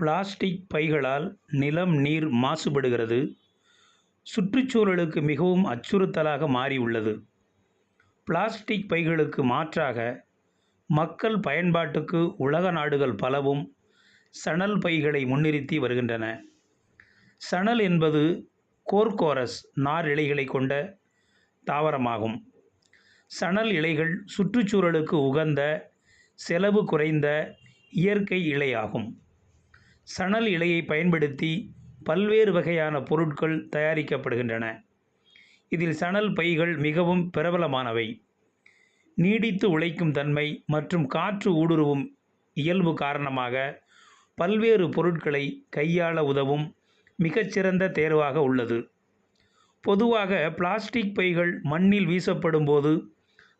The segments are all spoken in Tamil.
பிளாஸ்டிக் பைகளால் நிலம் நீர் மாசுபடுகிறது. சுற்றுச்சூழலுக்கு மிகவும் அச்சுறுத்தலாக மாறியுள்ளது. பிளாஸ்டிக் பைகளுக்கு மாற்றாக மக்கள் பயன்பாட்டுக்கு உலக நாடுகள் பலவும் சணல் பைகளை முன்னிறுத்தி வருகின்றன. சணல் என்பது கோர்கோரஸ் நார் இலைகளை கொண்ட தாவரமாகும். சணல் இலைகள் சுற்றுச்சூழலுக்கு உகந்த செலவு குறைந்த இயற்கை இலையாகும். சணல் இலையை பயன்படுத்தி பல்வேறு வகையான பொருட்கள் தயாரிக்கப்படுகின்றன. இதில் சணல் பைகள் மிகவும் பிரபலமானவை. நீடித்து உழைக்கும் தன்மை மற்றும் காற்று ஊடுருவும் இயல்பு காரணமாக பல்வேறு பொருட்களை கையாள உதவும் மிகச்சிறந்த தேர்வாக உள்ளது. பொதுவாக பிளாஸ்டிக் பைகள் மண்ணில் வீசப்படும் போது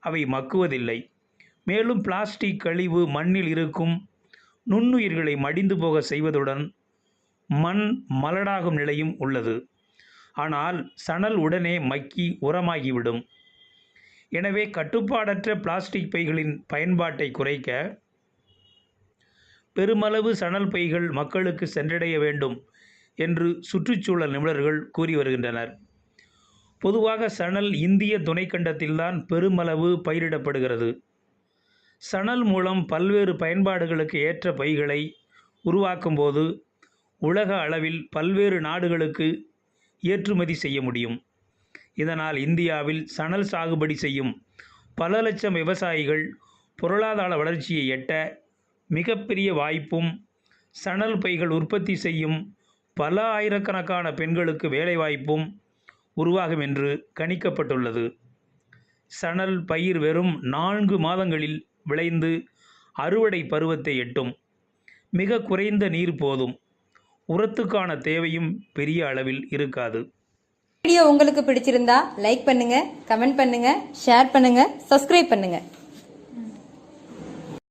அவை மக்குவதில்லை. மேலும் பிளாஸ்டிக் கழிவு மண்ணில் இருக்கும் நுண்ணுயிர்களை மடிந்து போக செய்வதுடன் மண் மலடாகும் நிலையும் உள்ளது. ஆனால் சணல் உடனே மக்கி உரமாகிவிடும். எனவே கட்டுப்பாடற்ற பிளாஸ்டிக் பைகளின் பயன்பாட்டை குறைக்க பெருமளவு சணல் பைகள் மக்களுக்கு சென்றடைய வேண்டும் என்று சுற்றுச்சூழல் நிபுணர்கள் கூறி வருகின்றனர். பொதுவாக சணல் இந்திய துணைக்கண்டத்தில்தான் பெருமளவு பயிரிடப்படுகிறது. சணல் மூலம் பல்வேறு பயன்பாடுகளுக்கு ஏற்ற பைகளை உருவாக்கும்போது உலக அளவில் பல்வேறு நாடுகளுக்கு ஏற்றுமதி செய்ய முடியும். இதனால் இந்தியாவில் சணல் சாகுபடி செய்யும் பல லட்சம் விவசாயிகள் பொருளாதார வளர்ச்சியை எட்ட மிகப்பெரிய வாய்ப்பும் சணல் பைகள் உற்பத்தி செய்யும் பல ஆயிரக்கணக்கான பெண்களுக்கு வேலைவாய்ப்பும் உருவாகும் என்று கணிக்கப்பட்டுள்ளது. சணல் பயிர் வெறும் நான்கு மாதங்களில் விளைந்து அறுவடை பருவத்தை எட்டும். மிக குறைந்த நீர் போதும். உரத்துக்கான தேவையும் பெரிய அளவில் இருக்காது. வீடியோ உங்களுக்கு பிடிச்சிருந்தா லைக் பண்ணுங்க கமெண்ட் பண்ணுங்க ஷேர் பண்ணுங்க சப்ஸ்கிரைப் பண்ணுங்க.